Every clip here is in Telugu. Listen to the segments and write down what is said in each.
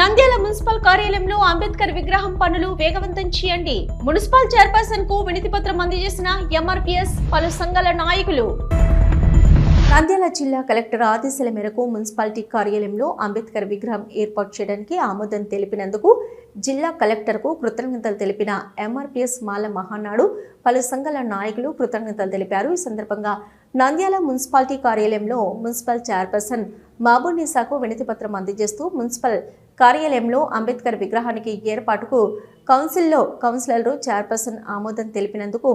నంద్యాల మున్సిపల్ కార్యాలయంలో అంబేద్కర్ విగ్రహం పనులు వేగవంతం చేయండి. మున్సిపల్ చైర్పర్సన్కు వినతి పత్రం అందజేసిన ఎంఆర్పీఎస్ పలు సంఘాల నాయకులు. నంద్యాల జిల్లా కలెక్టర్ ఆదేశాల మేరకు మున్సిపాలిటీ కార్యాలయంలో అంబేద్కర్ విగ్రహం ఏర్పాటు చేయడానికి ఆమోదం తెలిపినందుకు జిల్లా కలెక్టర్కు కృతజ్ఞతలు తెలిపిన ఎంఆర్పీఎస్ మాల మహానాడు పలు సంఘాల నాయకులు కృతజ్ఞతలు తెలిపారు. ఈ సందర్భంగా నంద్యాల మున్సిపాలిటీ కార్యాలయంలో మున్సిపల్ చైర్పర్సన్ మహబూనిసాకు వినతి పత్రం అందజేస్తూ మున్సిపల్ కార్యాలయంలో అంబేద్కర్ విగ్రహానికి ఏర్పాటుకు కౌన్సిల్లో కౌన్సిలర్లు చైర్పర్సన్ ఆమోదం తెలిపినందుకు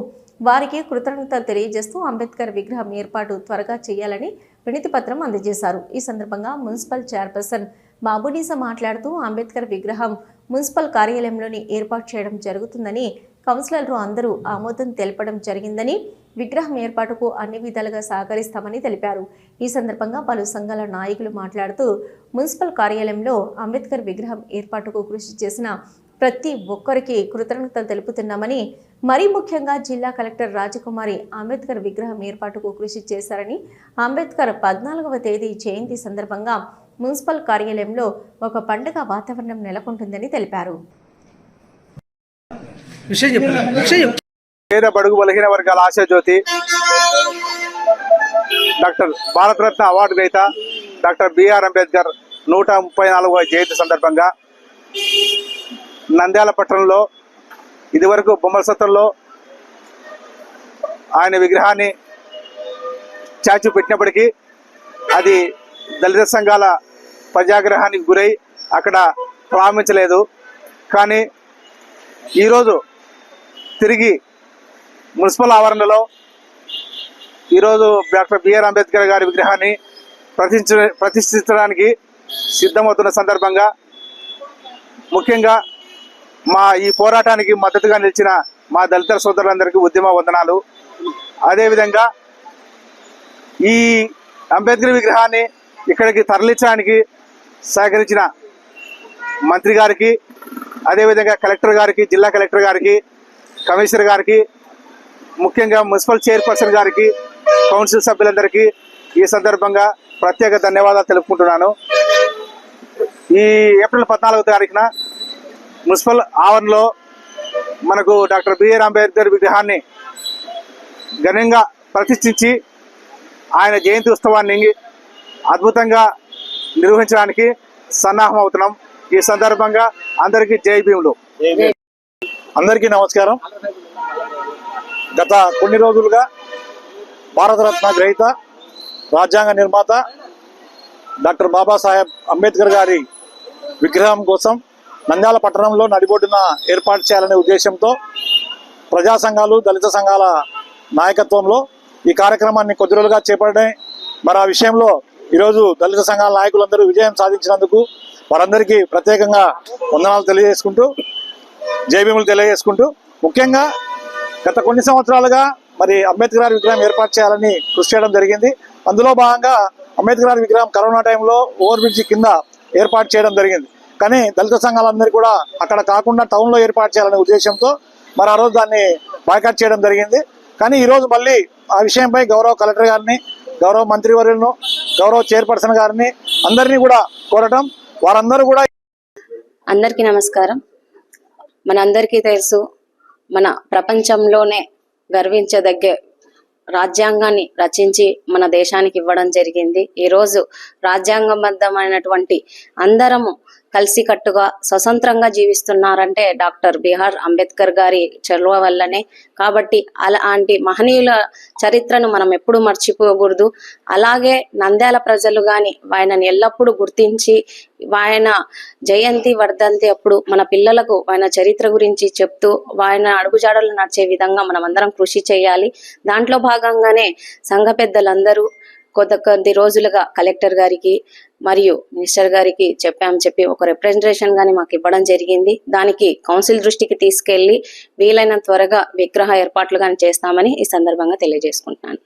వారికి కృతజ్ఞతలు తెలియజేస్తూ అంబేద్కర్ విగ్రహం ఏర్పాటు త్వరగా చేయాలని వినతి పత్రం అందజేశారు. ఈ సందర్భంగా మున్సిపల్ చైర్పర్సన్ బాబునీస మాట్లాడుతూ అంబేద్కర్ విగ్రహం మున్సిపల్ కార్యాలయంలోని ఏర్పాటు చేయడం జరుగుతుందని కౌన్సిలర్లు అందరూ ఆమోదం తెలపడం జరిగిందని విగ్రహం ఏర్పాటుకు అన్ని విధాలుగా సహకరిస్తామని తెలిపారు. ఈ సందర్భంగా పలు సంఘాల నాయకులు మాట్లాడుతూ మున్సిపల్ కార్యాలయంలో అంబేద్కర్ విగ్రహం ఏర్పాటుకు కృషి చేసిన ప్రతి ఒక్కరికి కృతజ్ఞతలు తెలుపుతున్నామని మరీ ముఖ్యంగా జిల్లా కలెక్టర్ రాజకుమారి అంబేద్కర్ విగ్రహం ఏర్పాటుకు కృషి చేశారని అంబేద్కర్ పద్నాలుగవ తేదీ జయంతి సందర్భంగా మున్సిపల్ కార్యాలయంలో ఒక పండుగ వాతావరణం నెలకొంటుందని తెలిపారు. విషయం చెప్పండి. విషయం పేద బడుగు బలహీన వర్గాల ఆశాజ్యోతి డాక్టర్ భారతరత్న అవార్డు గ్రహీత డాక్టర్ బిఆర్ అంబేద్కర్ నూట ముప్పై నాలుగవ జయంతి సందర్భంగా నంద్యాల పట్టణంలో ఇదివరకు బొమ్మల సత్రంలో ఆయన విగ్రహాన్ని చాచి పెట్టినప్పటికీ అది దళిత సంఘాల ప్రజాగ్రహానికి గురై అక్కడ ప్రారంభించలేదు. కానీ ఈరోజు తిరిగి మున్సిపల్ ఆవరణలో ఈరోజు డాక్టర్ బిఆర్ అంబేద్కర్ గారి విగ్రహాన్ని ప్రతిష్ఠ ప్రతిష్ఠించడానికి సిద్ధమవుతున్న సందర్భంగా ముఖ్యంగా మా ఈ పోరాటానికి మద్దతుగా నిలిచిన మా దళిత సోదరులందరికీ ఉద్యమ వందనాలు. అదేవిధంగా ఈ అంబేద్కర్ విగ్రహాన్ని ఇక్కడికి తరలించడానికి సహకరించిన మంత్రి గారికి అదేవిధంగా కలెక్టర్ గారికి జిల్లా కలెక్టర్ గారికి కమిషనర్ గారికి ముఖ్యంగా మున్సిపల్ చైర్పర్సన్ గారికి కౌన్సిల్ సభ్యులందరికీ ఈ సందర్భంగా ప్రత్యేక ధన్యవాదాలు తెలుపుకుంటున్నాను. ఈ ఏప్రిల్ పద్నాలుగో తారీఖున మున్సిపల్ ఆవరణలో మనకు డాక్టర్ బిఆర్ అంబేద్కర్ విగ్రహాన్ని ఘనంగా ప్రతిష్ఠించి ఆయన జయంతి ఉత్సవాన్ని అద్భుతంగా నిర్వహించడానికి సన్నాహం అవుతున్నాం. ఈ సందర్భంగా అందరికీ జై భీములు. అందరికీ నమస్కారం. గత కొన్ని రోజులుగా భారతరత్న గ్రహీత రాజ్యాంగ నిర్మాత డాక్టర్ బాబాసాహెబ్ అంబేద్కర్ గారి విగ్రహం కోసం నంద్యాల పట్టణంలో నడిబొడ్డున ఏర్పాటు చేయాలనే ఉద్దేశంతో ప్రజా సంఘాలు దళిత సంఘాల నాయకత్వంలో ఈ కార్యక్రమాన్ని కొద్ది రోజులుగా చేపట్టడం. మరి ఆ విషయంలో ఈరోజు దళిత సంఘాల నాయకులందరూ విజయం సాధించినందుకు వారందరికీ ప్రత్యేకంగా వందనాలు తెలియజేసుకుంటూ జైభీములు తెలియజేసుకుంటూ ముఖ్యంగా గత కొన్ని సంవత్సరాలుగా మరి అంబేద్కర్ గారి విగ్రహం ఏర్పాటు చేయాలని కృషి చేయడం జరిగింది. అందులో భాగంగా అంబేద్కర్ గారి విగ్రహం కరోనా టైంలో ఓవర్ బ్రిడ్జి కింద ఏర్పాటు చేయడం జరిగింది. కానీ దళిత సంఘాలందరూ కూడా అక్కడ కాకుండా టౌన్లో ఏర్పాటు చేయాలనే ఉద్దేశంతో మరి ఆ రోజు దాన్ని బాయ్కాట్ చేయడం జరిగింది. కానీ ఈరోజు మళ్ళీ ఆ విషయంపై గౌరవ కలెక్టర్ గారిని గౌరవ మంత్రివర్యులను గౌరవ చైర్పర్సన్ గారిని అందరినీ కూడా కోరటం వారందరూ కూడా అందరికీ నమస్కారం. మనందరికీ తెలుసు మన ప్రపంచంలోనే గర్వించదగ్గ రాజ్యాంగాన్ని రచించి మన దేశానికి ఇవ్వడం జరిగింది. ఈరోజు రాజ్యాంగబద్ధమైనటువంటి అందరము కలిసికట్టుగా స్వతంత్రంగా జీవిస్తున్నారంటే డాక్టర్ బిహార్ అంబేద్కర్ గారి చొరవ వల్లనే. కాబట్టి అలాంటి మహనీయుల చరిత్రను మనం ఎప్పుడు మర్చిపోకూడదు. అలాగే నంద్యాల ప్రజలు గాని ఆయనను ఎల్లప్పుడూ గుర్తించి ఆయన జయంతి వర్ధంతి అప్పుడు మన పిల్లలకు ఆయన చరిత్ర గురించి చెప్తూ ఆయన అడుగుజాడలు నడిచే విధంగా మనం అందరం కృషి చేయాలి. దాంట్లో భాగంగానే సంఘ పెద్దలందరూ కొంత కొద్ది రోజులుగా కలెక్టర్ గారికి మరియు మినిస్టర్ గారికి చెప్పామని చెప్పి ఒక రిప్రజెంటేషన్ కానీ మాకు ఇవ్వడం జరిగింది. దానికి కౌన్సిల్ దృష్టికి తీసుకెళ్ళి వీలైనంత త్వరగా విగ్రహ ఏర్పాట్లు కానీ చేస్తామని ఈ సందర్భంగా తెలియజేసుకుంటున్నాను.